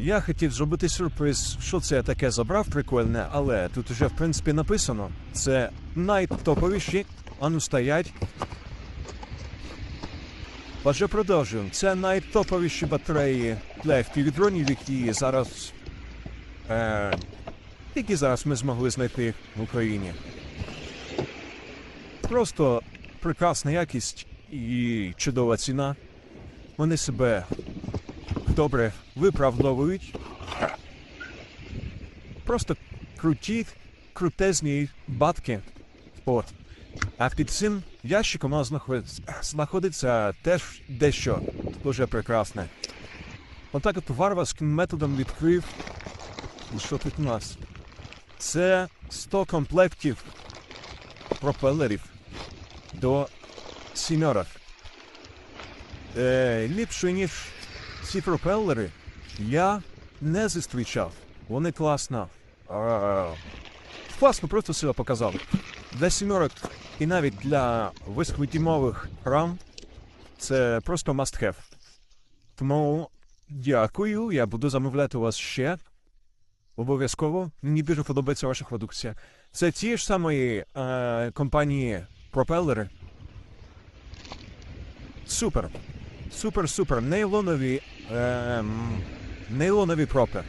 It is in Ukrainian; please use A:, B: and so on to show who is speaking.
A: Я хотів зробити сюрприз, що це таке забрав прикольне, але тут вже в принципі написано. Це найтоповіші, ану стоять. Отже, продовжуємо. Це найтоповіші батареї для FPV-дронів, які зараз. Е, які зараз ми змогли знайти в Україні. Просто прекрасна якість і чудова ціна. Вони себе добре виправдовують. Просто круті, крутезні батки. От. А під цим ящиком знаходиться, теж дещо дуже прекрасне. Отак от варварським методом відкрив. Що тут у нас? Це 100 комплектів пропелерів до сімерок. Е, ліпше, ніж ці пропелери, я не зустрічав. Вони класно. Класно просто себе показали. Для сімерок і навіть для восьмидімових рам це просто must have. Тому дякую, я буду замовляти вас ще. Обов'язково. Мені дуже подобається ваша продукція. Це ті ж самої е, компанії пропелери. Супер. супер супер. Нейлонови ем, нейлонови пропер.